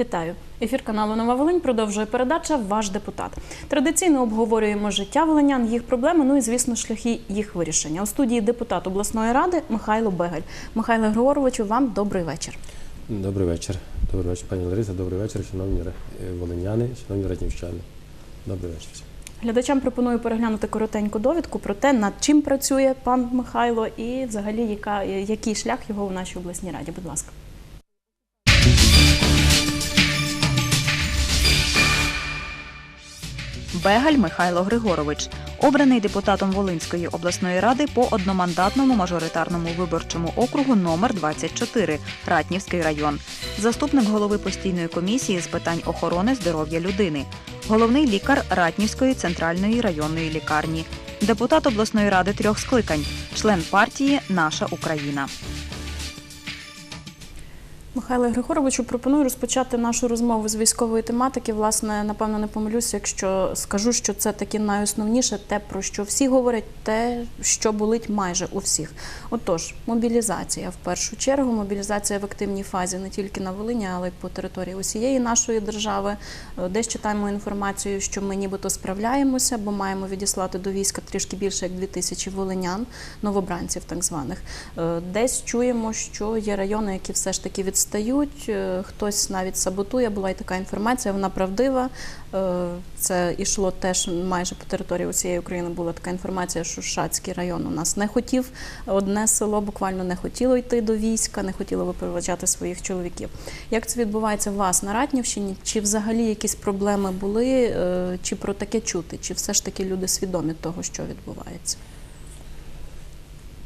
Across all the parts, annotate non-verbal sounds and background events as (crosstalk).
Вітаю! Ефір каналу Нова Волинь продовжує передача Ваш депутат. Традиційно обговорюємо життя волинян, їх проблеми, ну і звісно, шляхи їх вирішення. У студії депутат обласної ради Михайло Бегель. Михайло Григоровичу, вам добрий вечір. Добрий вечір. Добрий вечір, пані Лариса. Добрий вечір, шановні е, волиняни, шановні ратнівчани. Добрий вечір. Глядачам пропоную переглянути коротеньку довідку про те, над чим працює пан Михайло, і взагалі яка, який шлях його у нашій обласній раді. Будь ласка. Бегаль Михайло Григорович, обраний депутатом Волинської обласної ради по одномандатному мажоритарному виборчому округу номер 24 Ратнівський район, заступник голови постійної комісії з питань охорони здоров'я людини, головний лікар Ратнівської центральної районної лікарні, депутат обласної ради трьох скликань, член партії Наша Україна. Михайло Григоровичу, пропоную розпочати нашу розмову з військової тематики. Власне, напевно, не помилюся, якщо скажу, що це таки найосновніше, те, про що всі говорять, те, що болить майже у всіх. Отож, мобілізація в першу чергу, мобілізація в активній фазі не тільки на Волині, але й по території усієї нашої держави. Е, Десь читаємо інформацію, що ми нібито справляємося, бо маємо відіслати до війська трішки більше як 2000 волинян, новобранців так званих. Е, Десь чуємо, що є райони, які все ж таки відстають. е, Хтось навіть саботує. Була й така інформація, вона правдива. Е, Це ішло теж майже по території усієї України. Була така інформація, що Шацький район у нас не хотів. Одне село буквально не хотіло йти до війська, не хотіло випроваджати своїх чоловіків. Як це відбувається вас на Ратнівщині? Чи взагалі якісь проблеми були, е, чи про таке чути? Чи все ж таки люди свідомі того, що відбувається?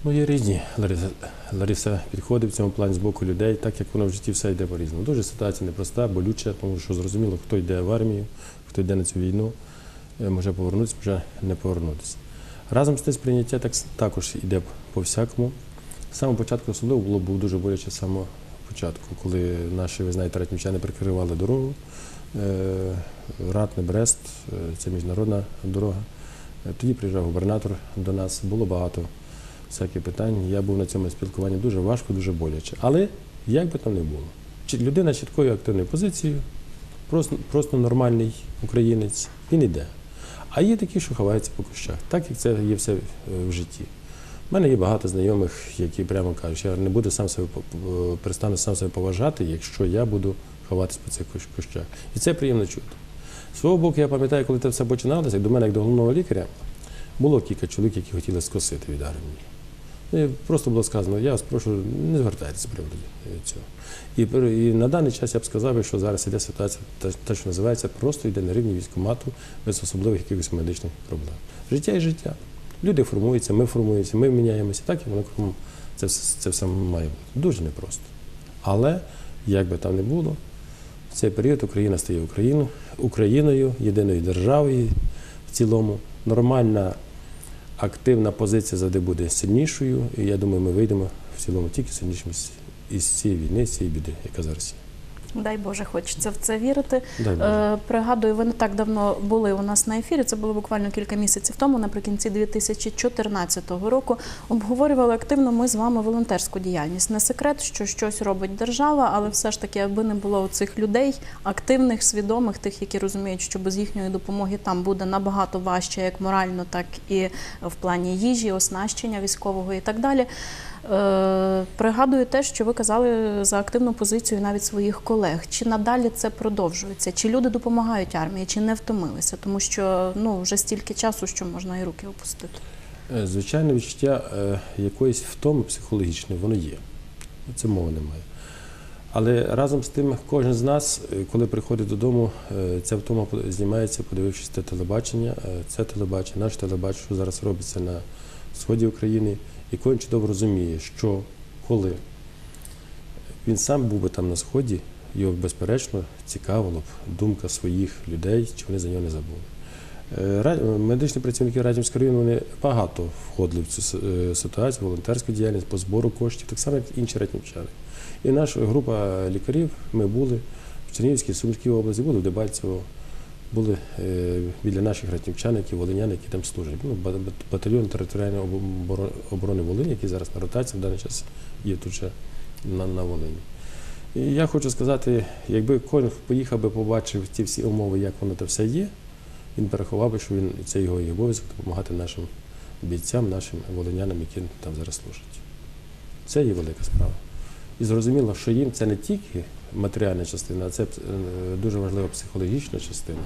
Ну, є різні Лариса, Лариса підходи в цьому плані з боку людей, так як воно в житті все йде по-різному. Дуже ситуація непроста, болюча, тому що зрозуміло, хто йде в армію, хто йде на цю війну, е, може повернутися, може не повернутися. Разом з тим сприйняття так, також йде по всякому. З самого початку особливо було був дуже боляче з самого початку, коли наші, ви знаєте, ратнівчани прикривали дорогу. Е, Ратне Брест, е, це міжнародна дорога. Тоді приїжджав губернатор до нас, було багато всяких питань. Я був на цьому спілкуванні дуже важко, дуже боляче. Але як би там не було, людина чіткою активною позицією, просто, просто нормальний українець, він іде. А є такі, що ховаються по кущах, так як це є все е, в житті. У мене є багато знайомих, які прямо кажуть, я не буду сам себе по- перестану сам себе поважати, якщо я буду ховатися по цих кущах. І це приємно чути. Свого боку, я пам'ятаю, коли це все починалося, як до мене, як до головного лікаря, було кілька чоловік, які хотіли скосити від армії. Ну, Просто було сказано, я вас прошу, не звертайтеся з приводу е, цього. І, і на даний час я б сказав, що зараз іде ситуація, те, що називається, просто йде на рівні військкомату без особливих якихось медичних проблем. Життя і життя. Люди формуються, ми формуємося, ми міняємося, так і воно це, це все має бути. Дуже непросто. Але, як би там не було, в цей період Україна стає Україною, Україною, єдиною державою в цілому. Нормальна активна позиція завжди буде сильнішою. І я думаю, ми вийдемо в цілому тільки сильнішими із цієї війни, з цієї біди, яка зараз є. Дай Боже, хочеться в це вірити. Е, Пригадую, ви не так давно були у нас на ефірі. Це було буквально кілька місяців тому, наприкінці 2014 року. Обговорювали активно ми з вами волонтерську діяльність. Не секрет, що щось робить держава, але все ж таки, аби не було цих людей активних, свідомих, тих, які розуміють, що без їхньої допомоги там буде набагато важче, як морально, так і в плані їжі, оснащення військового і так далі. Е, Пригадую те, що ви казали за активну позицію навіть своїх колег. Чи надалі це продовжується? Чи люди допомагають армії, чи не втомилися? Тому що ну вже стільки часу, що можна і руки опустити. Е, Звичайно, відчуття е, якоїсь втоми психологічної, воно є. Це мови немає. Але разом з тим, кожен з нас, коли приходить додому, ця втома знімається, подивившись те телебачення. Це телебачення, наше телебачення, що зараз робиться на сході України, і кожен чудово розуміє, що коли він сам був би там на сході, його безперечно цікавила б думка своїх людей, чи вони за нього не забули. Е, Медичні працівники Радімського району вони багато входили в цю е, ситуацію, волонтерську діяльність по збору коштів, так само, як інші ратнівчани. І наша група лікарів, ми були в Чернігівській, Сумській області, були в Дебальцево, були е, біля наших ратнівчан, які волиняни, які там служать. Ну, ба- ба- батальйон територіальної оборони Волині, який зараз на ротації в даний час є тут же на, на Волині. І я хочу сказати, якби кожен поїхав би, побачив ті всі умови, як воно це все є, він переховав би, що він це його і обов'язок допомагати нашим бійцям, нашим волинянам, які там зараз служать. Це є велика справа. І зрозуміло, що їм це не тільки матеріальна частина, а це е, дуже важлива психологічна частина.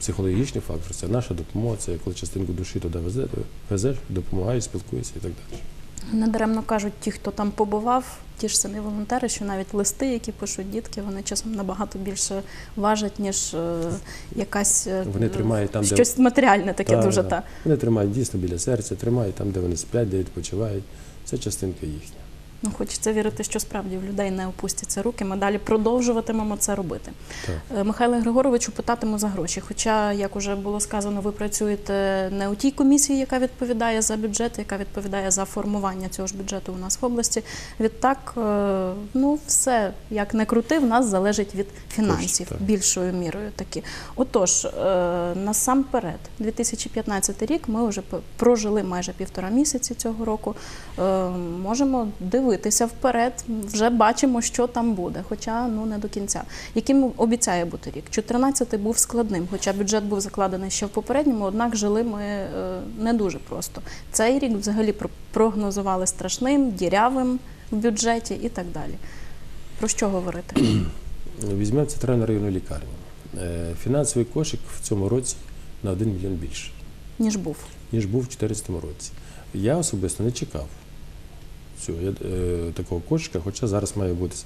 Психологічний фактор це наша допомога, це коли частинку душі туди везе- везеш, допомагаєш, спілкуєшся і так далі. Недаремно кажуть ті, хто там побував, ті ж самі волонтери, що навіть листи, які пишуть дітки, вони часом набагато більше важать, ніж е, якась е, Вони тримають там, де щось матеріальне таке Та, дуже та. та. Вони тримають дійсно біля серця, тримають там, де вони сплять, де відпочивають. Це частинка їхня. Ну, хочеться вірити, що справді в людей не опустяться руки. Ми далі продовжуватимемо це робити. Так. Е, Михайло Григоровичу питатиму за гроші. Хоча, як уже було сказано, ви працюєте не у тій комісії, яка відповідає за бюджет, яка відповідає за формування цього ж бюджету у нас в області. Відтак, е, ну все як не крути, в нас залежить від фінансів Точно, більшою мірою. Такі, отож, е, насамперед, 2015 рік ми вже прожили майже півтора місяці цього року. Можемо дивитися вперед, вже бачимо, що там буде, хоча ну не до кінця. Яким обіцяє бути рік? 14 був складним, хоча бюджет був закладений ще в попередньому, однак жили ми е, не дуже просто. Цей рік взагалі про- прогнозували страшним, дірявим в бюджеті і так далі. Про що говорити? (clears throat) Візьмемо центральну районну лікарню. Е, Фінансовий кошик в цьому році на 1 мільйон більше, Ніж був. ніж був у 2014 році. Я особисто не чекав цього е, такого кошика, хоча зараз має бути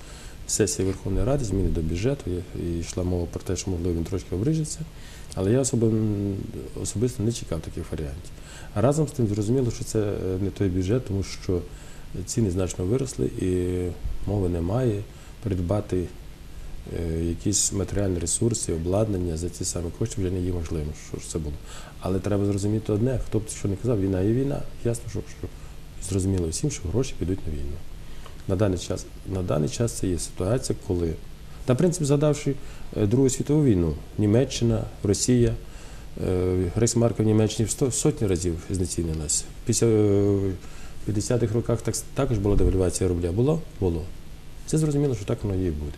сесія Верховної Ради, зміни до бюджету, і- йшла мова про те, що можливо він трошки обрижеться. Але я особи- особисто не чекав таких варіантів. Разом з тим зрозуміло, що це е, не той бюджет, тому що ціни значно виросли і мови немає придбати е, якісь матеріальні ресурси, обладнання за ці самі кошти вже не є можливим, що ж це було. Але треба зрозуміти одне, хто б що не казав, війна є війна. Ясно, що, що зрозуміло всім, що гроші підуть на війну. На даний час, на даний час це є ситуація, коли, на принципі, згадавши е, Другу світову війну, Німеччина, Росія, е, Рейхсмарка в Німеччині в сотні разів знецінилася. Після е, 50-х роках так, також була девальвація рубля. Було? Було. Це зрозуміло, що так воно і буде.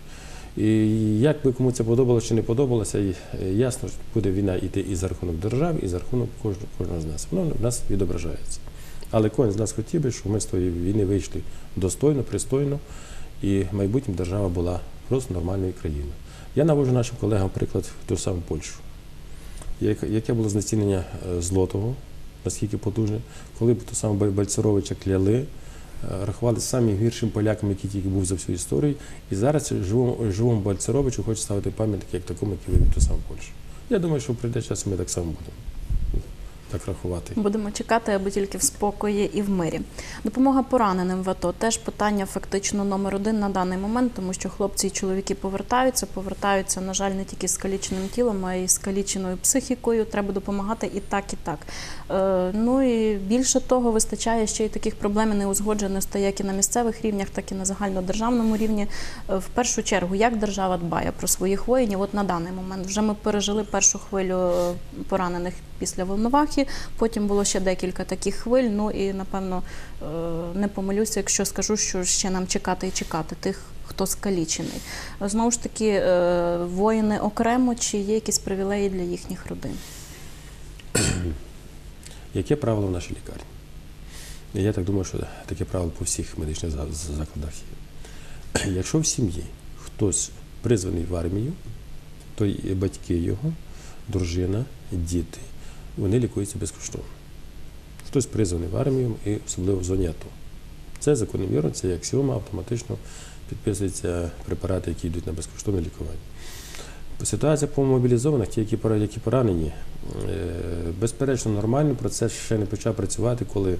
І як би кому це подобалося чи не подобалося, е, ясно, буде війна йти і за рахунок держави, і за рахунок кожного, кожного з нас. Воно в нас відображається. Але кожен з нас хотів би, щоб ми з тої війни вийшли достойно, пристойно, і майбутнім держава була просто нормальною країною. Я наводжу нашим колегам приклад ту саму Польщу. Яке було знецінення е, злотого, наскільки потужне, коли б ту саму Баль- Бальцеровича кляли, е, рахували самим гіршим поляком, який тільки був за всю історію. І зараз живому, живому Бальцеровичу хочуть ставити пам'ятник як такому, який вивів ту саму Польщу. Я думаю, що прийде час, ми так само будемо так рахувати. Будемо чекати, аби тільки в спокої і в мирі. Допомога пораненим в АТО теж питання фактично номер один на даний момент, тому що хлопці і чоловіки повертаються, повертаються, на жаль, не тільки з каліченим тілом, а й з каліченою психікою. Треба допомагати і так, і так. Е, ну і більше того, вистачає ще й таких проблем і неузгодженостей, як і на місцевих рівнях, так і на загальнодержавному рівні. Е, В першу чергу, як держава дбає про своїх воїнів, от на даний момент вже ми пережили першу хвилю е, поранених після Волновахи. Потім було ще декілька таких хвиль. Ну і напевно е, не помилюся, якщо скажу, що ще нам чекати і чекати тих, хто скалічений. Знову ж таки, е, воїни окремо чи є якісь привілеї для їхніх родин? (clears throat) Яке правило в нашій лікарні? Я так думаю, що таке правило по всіх медичних за- за- закладах є. (clears throat) Якщо в сім'ї хтось призваний в армію, то батьки його, дружина, діти, вони лікуються безкоштовно. Хтось призваний в армію і особливо в зоні. Це закономірно, це як аксіома, автоматично підписуються препарати, які йдуть на безкоштовне лікування. Ситуація по мобілізованих, ті, які поранені, е, безперечно, нормально. Процес ще не почав працювати, коли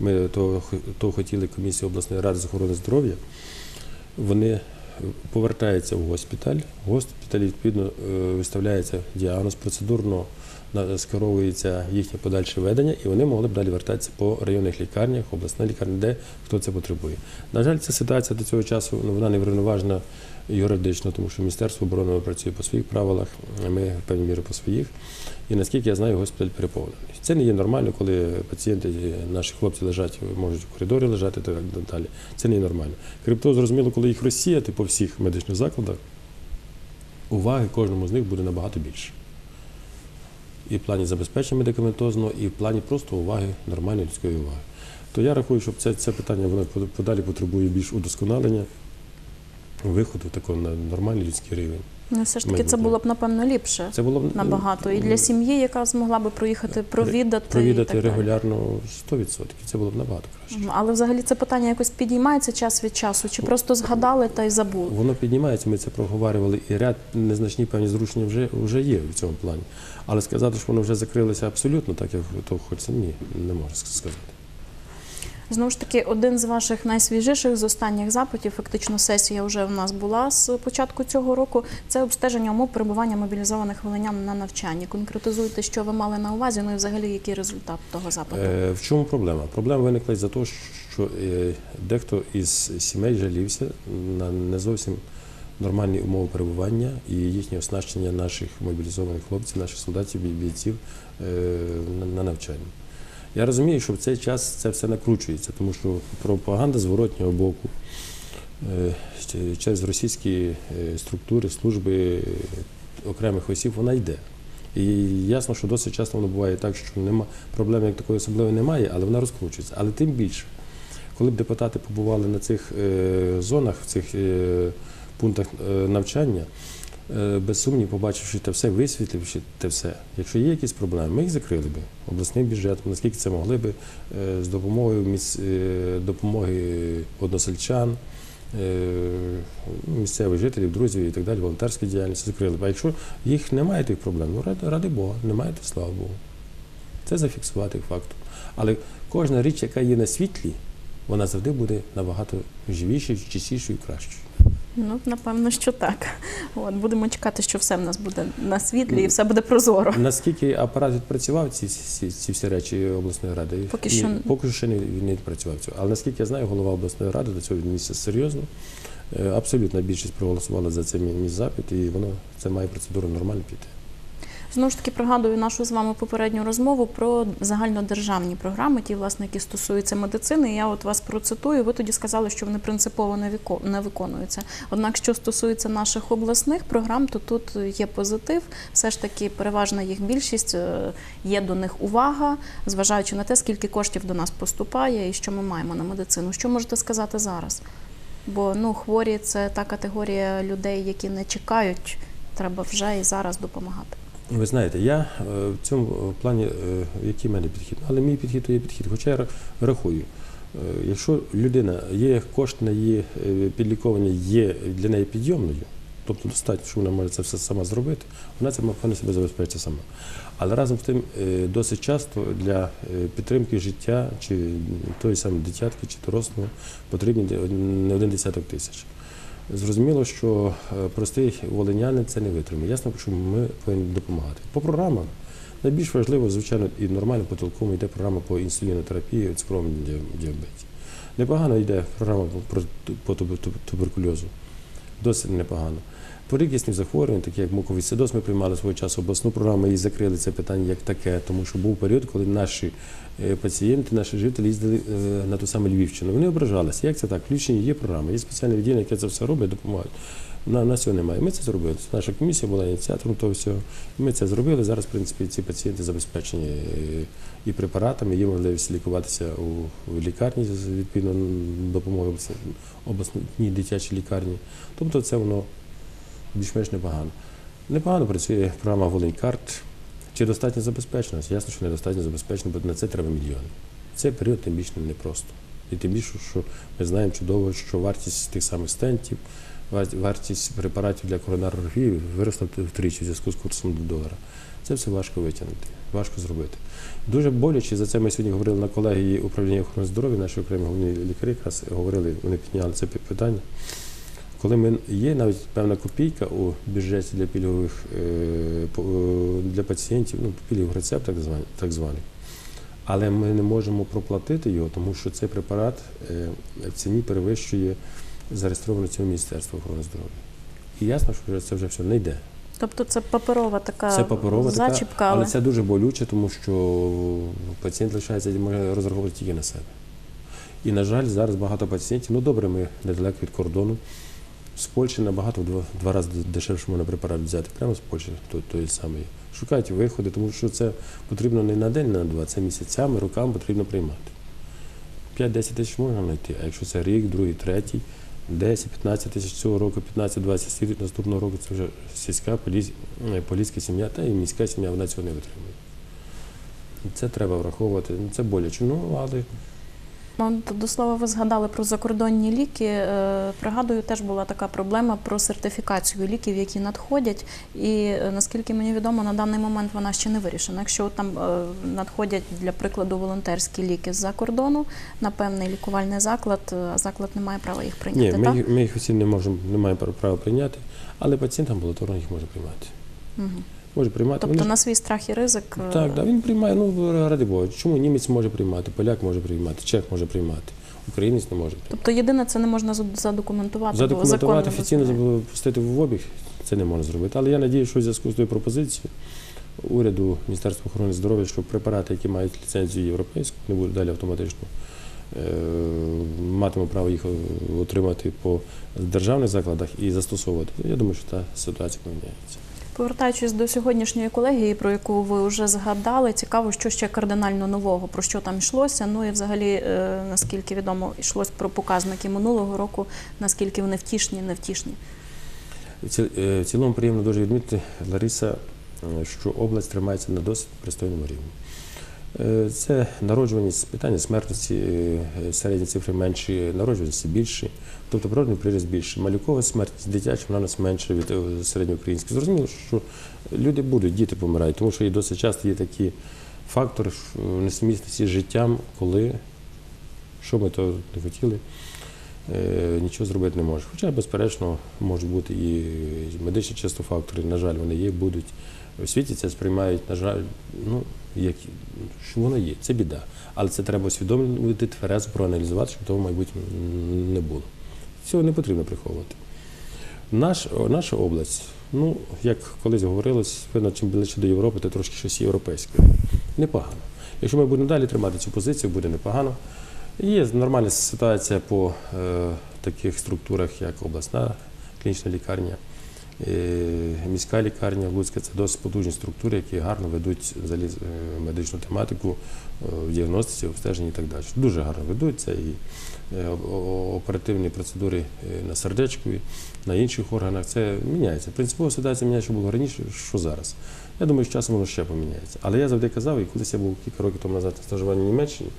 ми то, то хотіли комісію обласної ради з охорони здоров'я. Вони повертаються в госпіталь. В госпіталі відповідно е, виставляється діагноз, процедурно скеровується їхнє подальше ведення, і вони могли б далі вертатися по районних лікарнях, обласних лікарнях, де хто це потребує. На жаль, ця ситуація до цього часу ну, вона не врівноважена юридично, тому що Міністерство оборони працює по своїх правилах, ми в певній мірі по своїх. І наскільки я знаю, госпіталь переповнений. Це не є нормально, коли пацієнти, наші хлопці лежать, можуть в коридорі лежати та так далі. Це не є нормально. Крім того, зрозуміло, коли їх розсіяти по всіх медичних закладах, уваги кожному з них буде набагато більше. І в плані забезпечення медикаментозного, і в плані просто уваги, нормальної людської уваги. То я рахую, що це, це питання воно подалі потребує більш удосконалення, виходу такого на нормальний людський рівень. Ну, все ж таки, це було б напевно ліпше. Це було б Набагато. І для сім'ї, яка змогла би проїхати, провідати. і провідати так регулярно 100%. Це було б набагато краще. Але взагалі це питання якось підіймається час від часу, чи просто згадали та й забули? Воно піднімається, ми це проговорювали, і ряд незначні певні зрушення вже, вже є в цьому плані. Але сказати, що воно вже закрилося абсолютно, так як то хочеться, ні, не можна сказати. Знову ж таки, один з ваших найсвіжіших з останніх запитів, фактично сесія вже в нас була з початку цього року. Це обстеження умов перебування мобілізованих волинян на навчанні. Конкретизуйте, що ви мали на увазі, ну і взагалі який результат того запиту. Е, в чому проблема? Проблема виникла із-за того, що е, дехто із сімей жалівся на не зовсім нормальні умови перебування і їхнє оснащення наших мобілізованих хлопців, наших солдатів і бійців е, на навчанні. Я розумію, що в цей час це все накручується, тому що пропаганда зворотнього боку е, через російські е, структури, служби е, окремих осіб вона йде. І ясно, що досить часто воно буває так, що нема проблеми як такої особливої немає, але вона розкручується. Але тим більше, коли б депутати побували на цих зонах, в цих пунктах навчання, без сумнів, побачивши те все, висвітливши те все, якщо є якісь проблеми, ми їх закрили би обласним бюджетом, наскільки це могли би е, з допомогою е, допомоги односельчан. е, Місцевих жителів, друзів і так далі, волонтерські діяльності закрили. б. А якщо їх немає тих проблем, ну ради Бога, немає, то слава Богу. Це зафіксувати фактом. Але кожна річ, яка є на світлі, вона завжди буде набагато живішою, чистішою і кращою. Ну, напевно, що так. От будемо чекати, що все в нас буде на світлі і все буде прозоро. Наскільки апарат відпрацював ці, ці, ці всі речі обласної ради? Поки Ні, що- поки що не не, не відпрацював цього. Але наскільки я знаю, голова обласної ради до цього віднісся серйозно. Е, Абсолютна більшість проголосувала за цей мій запит, і воно це має процедуру нормально піти. Знову ж таки пригадую нашу з вами попередню розмову про загальнодержавні програми, ті, власне, які стосуються медицини. Я от вас процитую. Ви тоді сказали, що вони принципово не виконуються. Однак, що стосується наших обласних програм, то тут є позитив. Все ж таки, переважна їх більшість е, є до них увага, зважаючи на те, скільки коштів до нас поступає і що ми маємо на медицину. Що можете сказати зараз? Бо ну хворі це та категорія людей, які не чекають. Треба вже і зараз допомагати. Ви знаєте, я е, в цьому е, плані, е, який в мене підхід, але мій підхід то є підхід. Хоча я рахую, якщо людина є кошти на її підлікування, є для неї підйомною, тобто достатньо, що вона може це все сама зробити, вона це повинна себе забезпечити сама. Але разом з тим досить часто для підтримки життя чи тої самої дитятки, чи дорослого потрібні не один десяток тисяч. Зрозуміло, що е, простий волинянин це не витримає. Ясно, чому ми повинні допомагати. По програмам найбільш важливо, звичайно, і нормально по толкому йде програма по інсулінотерапії, цукровому діа- діабеті. Непогано йде програма по, по тубер- тубер- туберкульозу. Досить непогано. По рідкісних захворювань, такі як муковісцидоз, ми приймали свого часу обласну програму і закрили це питання як таке, тому що був період, коли наші е, пацієнти, наші жителі їздили е, на ту саму Львівщину. Вони ображалися. Як це так? В Львівщині є програма, є спеціальне відділення, яке це все робить, допомагають. На нас цього немає. Ми це зробили. Наша комісія була ініціатором того всього. Ми це зробили. Зараз, в принципі, ці пацієнти забезпечені е, і препаратами, є можливість лікуватися у, лікарні відповідно допомоги обласній дитячій лікарні. Тобто це воно більш-менш непогано. Непогано працює програма Волинькарт. Чи достатньо забезпечено? Ясно, що недостатньо забезпечено, бо на це треба мільйони. Цей період тим більше непросто. І тим більше, що ми знаємо чудово, що вартість тих самих стентів, вартість препаратів для коронарографії виросла втричі в зв'язку з курсом до долара. Це все важко витягнути, важко зробити. Дуже боляче, за це ми сьогодні говорили на колегії управління охорони здоров'я, наші окремі головні лікарі якраз говорили, вони підняли це питання. Коли ми є навіть певна копійка у бюджеті для пільгових е, е, для пацієнтів, ну пільгових рецептів так званих, так званих. Але ми не можемо проплатити його, тому що цей препарат е, в ціні перевищує зареєстроване ціну Міністерства охорони здоров'я. І ясно, що це вже все не йде. Тобто це паперова така Це паперова зачіпка, але але це дуже болюче, тому що пацієнт лишається може розраховувати тільки на себе. І, на жаль, зараз багато пацієнтів, ну добре, ми недалеко від кордону. З Польщі набагато в два, рази дешевше можна препарат взяти прямо з Польщі, той, той самий. Шукають виходи, тому що це потрібно не на день, не на два, це місяцями, роками потрібно приймати. 5-10 тисяч можна знайти, а якщо це рік, другий, третій, 10-15 тисяч цього року, 15-20 слідують наступного року, це вже сільська е, поліська сім'я, та і міська сім'я, вона цього не витримує. Це треба враховувати. Це боляче. Ну, але до слова, ви згадали про закордонні ліки. Е, Пригадую, теж була така проблема про сертифікацію ліків, які надходять. І е, наскільки мені відомо, на даний момент вона ще не вирішена. Якщо там е, надходять для прикладу волонтерські ліки з-за кордону на певний лікувальний заклад, а заклад не має права їх ні, прийняти. ми, так? їх- ми їх усі не можемо, не маємо права прийняти, але пацієнт амбулаторно їх може приймати. Мгм. Може приймати. Тобто на свій страх і ризик. е, Так, да, він приймає, ну ради Бога. Чому німець може приймати, поляк може приймати, чех може приймати, українець не може приймати. Тобто єдине, це не можна зад- задокументувати. Задокументувати, офіційно запустити в обіг, це не можна зробити. Але я надію, що в зв'язку з тою пропозицією уряду Міністерства охорони здоров'я, що препарати, які мають ліцензію європейську, не будуть далі автоматично е, матимуть право їх е, отримати по державних закладах і застосовувати. Я думаю, що та ситуація поміняється. Повертаючись до сьогоднішньої колегії, про яку ви вже згадали, цікаво, що ще кардинально нового, про що там йшлося. Ну і взагалі, е, наскільки відомо, йшлось про показники минулого року, наскільки вони втішні, невтішні. В е, цілому приємно дуже відмітити, Лариса, е, що область тримається на досить пристойному рівні. Е, Це народжуваність, питання смертності, е, середні цифри менші, народжуваності більші, тобто природний приріст більший. Малюкова смертність дитяча, вона нас менша від е, середньоукраїнської. Зрозуміло, що люди будуть, діти помирають, тому що і досить часто є такі фактори несумісності з життям, коли, що ми то не хотіли, нічого зробити не може. Хоча, безперечно, можуть бути і медичні часто фактори, на жаль, вони є, будуть. У світі це сприймають, на жаль, ну, як, що воно є, це біда. Але це треба усвідомлювати, тверезо проаналізувати, щоб того в не було. Цього не потрібно приховувати. Наш, наша область, ну, як колись говорилось, видно, чим ближче до Європи, то трошки щось європейське. Непогано. Якщо ми будемо далі тримати цю позицію, буде непогано. Є нормальна ситуація по е, таких структурах, як обласна клінічна лікарня, міська лікарня Луцька. Це досить потужні структури, які гарно ведуть е, медичну тематику е, в діагностиці, обстеженні і так далі. Дуже гарно ведуть. Це і е, оперативні процедури е, на сердечку, на інших органах. Це міняється. Принципова ситуація міняє, що було раніше, що зараз. Я думаю, з часом воно ще поміняється. Але я завжди казав, і колись я був кілька років тому назад на стажуванні в Німеччині,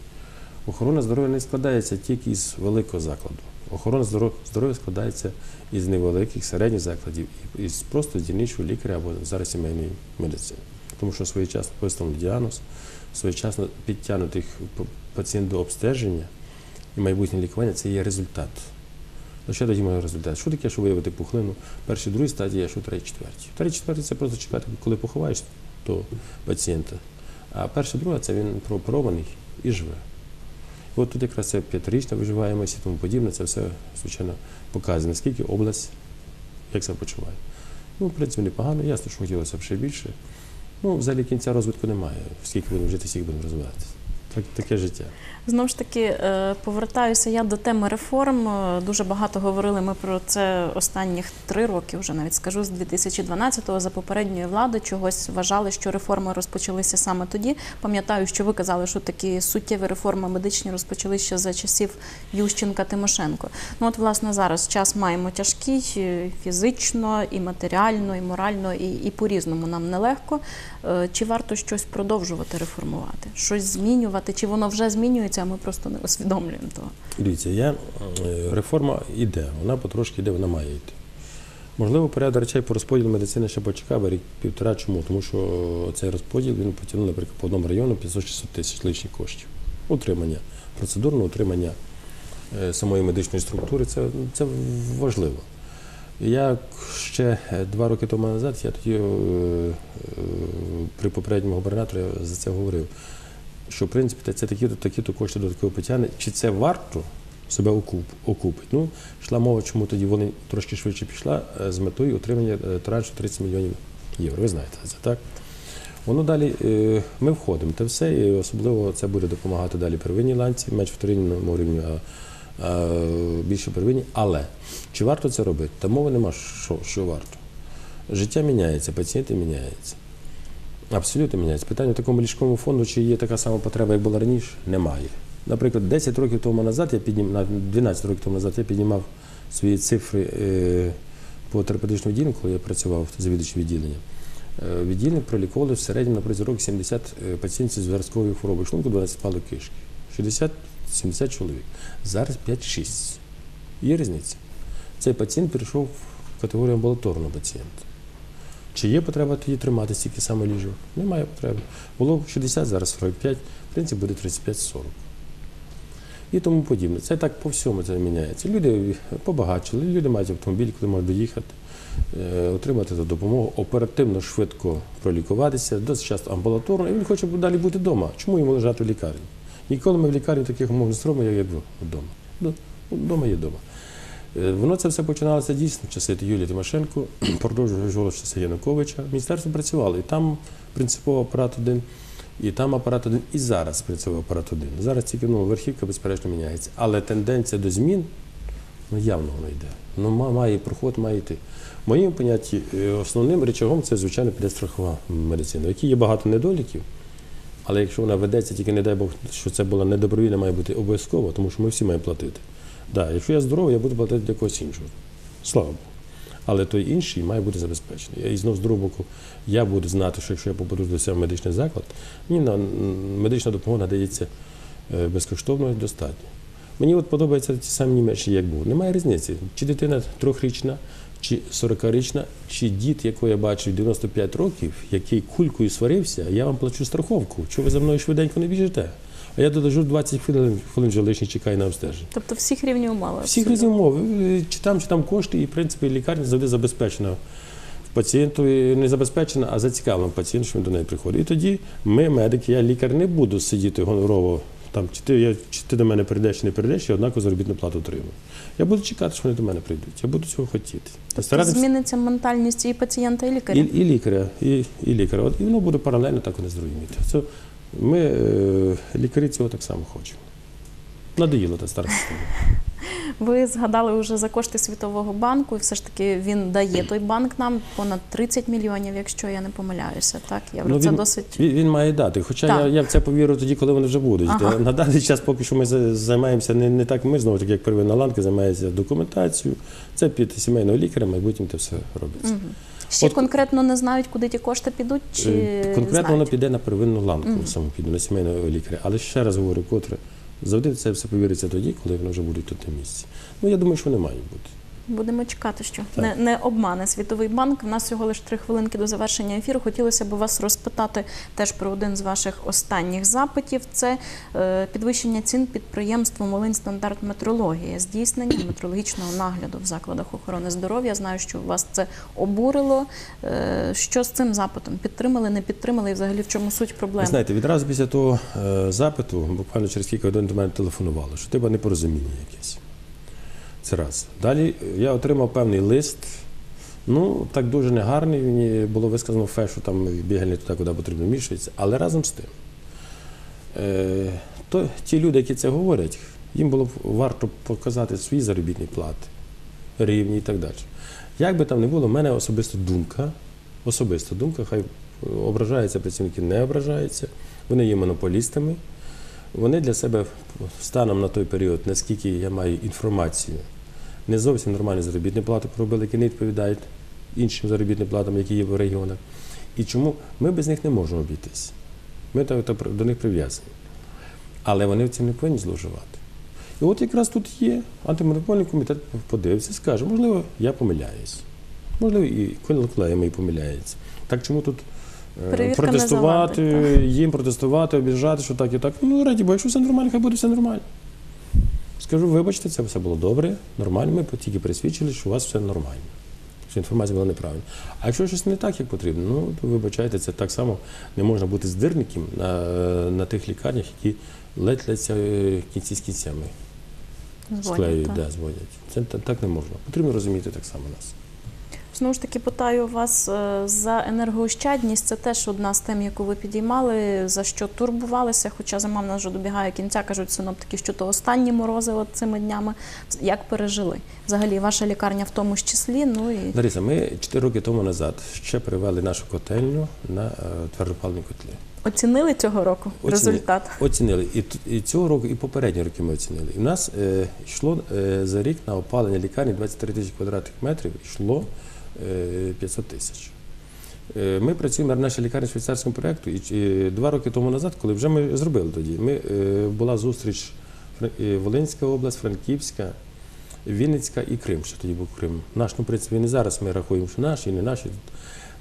охорона здоров'я не складається тільки із великого закладу. Охорона здоров'я складається із невеликих, середніх закладів, і із просто з дільничого лікаря або зараз сімейної медицини. Тому що своєчасно поставлений діагноз, своєчасно підтягнутих пацієнт до обстеження і майбутнє лікування це є результат. Ну, що тоді має результат? Що таке, що виявити пухлину? Перші, другій стадії, а що третій, четвертій? Третій, четвертий це просто чекати, коли поховаєш того пацієнта. А перша, друга це він прооперований і живе. От тут якраз це п'ятирічна виживаємость і тому подібне, це все, звичайно, показує, наскільки область як себе почуває. Ну, в принципі, непогано, ясно, що хотілося б ще більше. Ну, взагалі кінця розвитку немає. Скільки будемо жити, скільки будемо розвиватися. Так, таке життя. Знову ж таки, е, повертаюся я до теми реформ. Е, Дуже багато говорили ми про це останніх три роки, вже навіть скажу, з 2012-го за попередньої влади чогось вважали, що реформи розпочалися саме тоді. Пам'ятаю, що ви казали, що такі суттєві реформи медичні розпочалися ще за часів Ющенка Тимошенко. Ну от, власне, зараз час маємо тяжкий е, фізично, і матеріально, і морально, і, і по-різному нам нелегко. Е, Чи варто щось продовжувати реформувати, щось змінювати, чи воно вже змінюється, а ми просто не усвідомлюємо того. Дивіться, я, е, реформа йде, вона потрошки йде, вона має йти. Можливо, порядок речей по розподілу медицини ще почекав рік півтора. Чому? Тому що цей розподіл він потягнув, наприклад, по одному району 500-600 тисяч лишніх коштів. Утримання, процедурне утримання е, самої медичної структури це, це важливо. Я ще е, два роки тому назад, я тоді е, е, при попередньому губернаторі за це говорив, що в принципі це такі-то такі-то кошти додатково потягне. Чи це варто себе окуп, окупити? Ну, йшла мова, чому тоді вони трошки швидше пішла з метою отримання траншу 30 мільйонів євро. Ви знаєте це, так? Воно далі ми входимо, те все, і особливо це буде допомагати далі первинній ланці, менш вторинному рівню, більше первинній. Але чи варто це робити? Та мови нема, що, що варто. Життя міняється, пацієнти міняються. Абсолютно міняється. Питання в такому ліжковому фонду, чи є така сама потреба, як була раніше, немає. Наприклад, 10 років тому назад я піднім, на 12 років тому назад я піднімав свої цифри е, по терапевтичному відділенню, коли я працював завідувачем відділення. Е, Відділення проліковували в середньому на протязі року 70 е, пацієнтів з виразковою хворобою шлунку, 12 палок кишки. 60-70 чоловік. Зараз 5-6. Є різниця. Цей пацієнт перейшов в категорію амбулаторного пацієнта. Чи є потреба тоді тримати стільки саме ліжок? Немає потреби. Було 60, зараз 45, в принципі буде 35-40. І тому подібне. Це так по всьому це міняється. Люди побагачили, люди мають автомобіль, коли можуть доїхати, е, отримати ту допомогу, оперативно, швидко пролікуватися, досить часто амбулаторно, і він хоче далі бути вдома. Чому йому лежати в лікарні? Ніколи ми в лікарні таких умов не зробимо, як вдома. Ну, Вдома є вдома. Е, Воно це все починалося дійсно в часи Юлії Тимошенко, (clears throat) продовжувало в часи Януковича. Міністерство працювало, і там принципово апарат один, і там апарат один, і зараз принципово апарат один. Зараз тільки ну, верхівка, безперечно, міняється. Але тенденція до змін ну, явно вона йде. Ну, має проход, має йти. В моєму понятті е, основним речагом це, звичайно, піде страхова медицина, в якій є багато недоліків. Але якщо вона ведеться, тільки не дай Бог, що це була недобровільна, має бути обов'язково, тому що ми всі маємо платити. Да, якщо я здоровий, я буду платити для когось іншого. Слава Богу. Але той інший має бути забезпечений. І знову з другого боку, я буду знати, що якщо я попаду до себе в медичний заклад, мені на медична допомога надається е, безкоштовно і достатньо. Мені от подобаються ті самі Німеччині, як був. Немає різниці, чи дитина трьохрічна, чи 40-річна, чи дід, якого я бачив 95 років, який кулькою сварився, я вам плачу страховку. Чого ви за мною швиденько не біжите? А я додажу 20 хвилин, хвилин вже лишніх чекаю на обстеження. Тобто всіх рівні умови. Всіх різні умови. Е, Чи там, чи там кошти, і в принципі лікарня завжди забезпечена пацієнту не забезпечена, а зацікавлена пацієнт, що він до неї приходить. І тоді ми, медики, я лікар, не буду сидіти гонорово. Там, чи ти, я, чи ти до мене прийдеш, чи не прийдеш, я однаково заробітну плату отримую. Я буду чекати, що вони до мене прийдуть. Я буду цього хотіти. Тобто зміниться ментальність і пацієнта, і лікаря. і, і лікаря, і, і лікаря. От, і воно буде паралельно так вони зрозуміти. Це ми, е, лікарі, цього так само хочемо. Надоїло та стара (laughs) система. Ви згадали вже за кошти Світового банку, і все ж таки він дає той банк нам понад 30 мільйонів, якщо я не помиляюся. Так, я Ну, це він- досить. Він, він має дати. Хоча Так. я, я в це повірю тоді, коли вони вже будуть. Ага. На даний час поки що ми за- займаємося не, не так. Ми знову ж таки, як первинна ланка, займається документацією. Це під сімейного лікаря, майбутнім це все робиться. Мгм. Ще От- конкретно не знають, куди ті кошти підуть, чи Е, Конкретно воно піде на первинну ланку, саме піде на сімейного лікаря. Але ще раз говорю, котре завжди це все повіриться тоді, коли вони вже будуть тут на місці. Ну я думаю, що вони мають бути. Будемо чекати, що Так. не, не обмане Світовий банк. У нас всього лише три хвилинки до завершення ефіру. Хотілося б вас розпитати теж про один з ваших останніх запитів. Це е, підвищення цін підприємством Волинь стандарт метрологія, здійснення (coughs) метрологічного нагляду в закладах охорони здоров'я. Знаю, що вас це обурило. Е, що з цим запитом? Підтримали, не підтримали? І взагалі в чому суть проблеми? знаєте, відразу після того е, запиту, буквально через кілька годин до мене телефонували, що тебе непорозуміння якесь. Це раз. Далі я отримав певний лист. Ну, так дуже негарний. Мені було висказано фе, що там бігальні туди, куди потрібно мішується. Але разом з тим, е, то, ті люди, які це говорять, їм було б варто показати свої заробітні плати, рівні і так далі. Як би там не було, в мене особиста думка, особиста думка, хай ображаються працівники, не ображаються. Вони є монополістами. Вони для себе станом на той період, наскільки я маю інформацію, не зовсім нормальні заробітні плати поробили, які не відповідають іншим заробітним платам, які є в регіонах. І чому ми без них не можемо обійтись? Ми до них прив'язані. Але вони в цим не повинні зловживати. І от якраз тут є антимонопольний комітет подивиться, скаже, можливо, я помиляюсь. Можливо, і колега мій помиляється. Так чому тут е, Перевірка не протестувати, завадить, їм протестувати, обіжати, що так і так. Ну, раді, бо якщо все нормально, хай буде все нормально. Скажу, вибачте, це все було добре, нормально. Ми тільки присвідчили, що у вас все нормально. що інформація була неправильна. А якщо щось не так, як потрібно, ну то вибачайте, це так само не можна бути здирником на, на тих лікарнях, які ледь-ледь е, кінці з кінцями склеюють, да, зводять. Це так не можна. Потрібно розуміти так само нас. Знову ж таки, питаю вас е, за енергоощадність. Це теж одна з тем, яку ви підіймали, за що турбувалися. Хоча зима в нас вже добігає кінця, кажуть синоптики, що то останні морози от цими днями. Як пережили? Взагалі, ваша лікарня в тому ж числі. Ну і Лариса, ми 4 роки тому назад ще привели нашу котельню на е, твердопаливні котли. оцінили цього року Оціни- результат. Оцінили. І, і цього року, і попередні роки ми оцінили. І в нас е, йшло е, за рік на опалення лікарні 23 тисячі квадратних метрів, йшло 500 тисяч. Е, Ми працюємо на нашій лікарні швейцарському проєкту, і е, два роки тому назад, коли вже ми зробили тоді, е, була зустріч е, Волинська область, Франківська, Вінницька і Крим, що тоді був Крим. Наш, ну, в принципі, не зараз ми рахуємо, що наші, і не наші.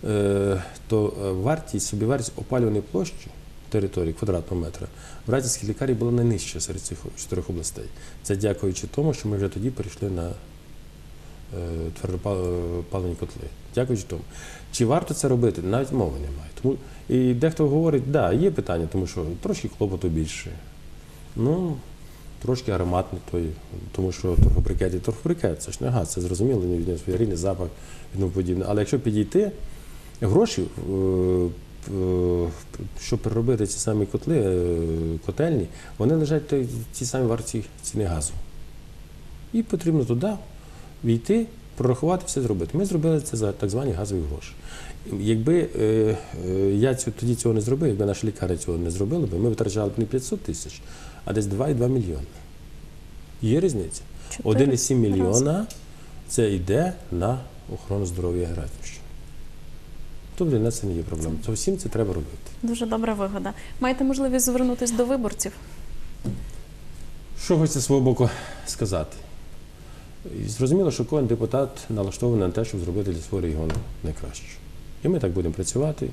Е, То е, вартість, собівартість опалюваної площі території квадратного метра в Радівській лікарні була найнижча серед цих чотирьох областей. Це дякуючи тому, що ми вже тоді перейшли на е, твердопаливні котли. Дякуючи тому. Чи варто це робити? Навіть мови немає. Тому і дехто говорить, так, да, є питання, тому що трошки клопоту більше. Ну, трошки ароматний той, тому що торфобрикет і торфобрикет, це ж не газ, це зрозуміло, не від свій рідний запах і тому подібне. Але якщо підійти, гроші, е, е, щоб переробити ці самі котли, е, котельні, вони лежать в цій самій варті ціни газу. І потрібно туди війти, прорахувати, все зробити. Ми зробили це за так звані газові гроші. Якби е, е, я цю, тоді цього не зробив, якби наша лікарня цього не зробила, би, ми витрачали б не 500 тисяч, а десь 2,2 мільйони. Є різниця. Чотири 1,7 мільйона це йде на охорону здоров'я Гратівщини. Тобто для нас це не є проблема. То всім це треба робити. Дуже добра вигода. Маєте можливість звернутися до виборців. Що хочеться свого боку сказати? І Зрозуміло, що кожен депутат налаштований на те, щоб зробити для свого регіону найкраще. І ми так будемо працювати,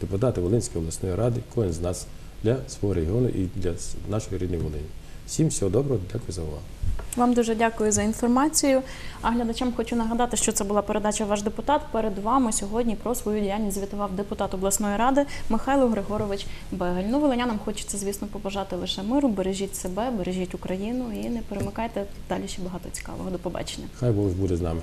депутати Волинської обласної ради, кожен з нас для свого регіону і для нашої рідної Волині. Всім всього доброго, дякую за увагу. Вам дуже дякую за інформацію. А глядачам хочу нагадати, що це була передача Ваш депутат. Перед вами сьогодні про свою діяльність звітував депутат обласної ради Михайло Григорович Бегель. Ну, волинянам хочеться, звісно, побажати лише миру. Бережіть себе, бережіть Україну і не перемикайте далі ще багато цікавого. До побачення. Хай Бог буде з нами.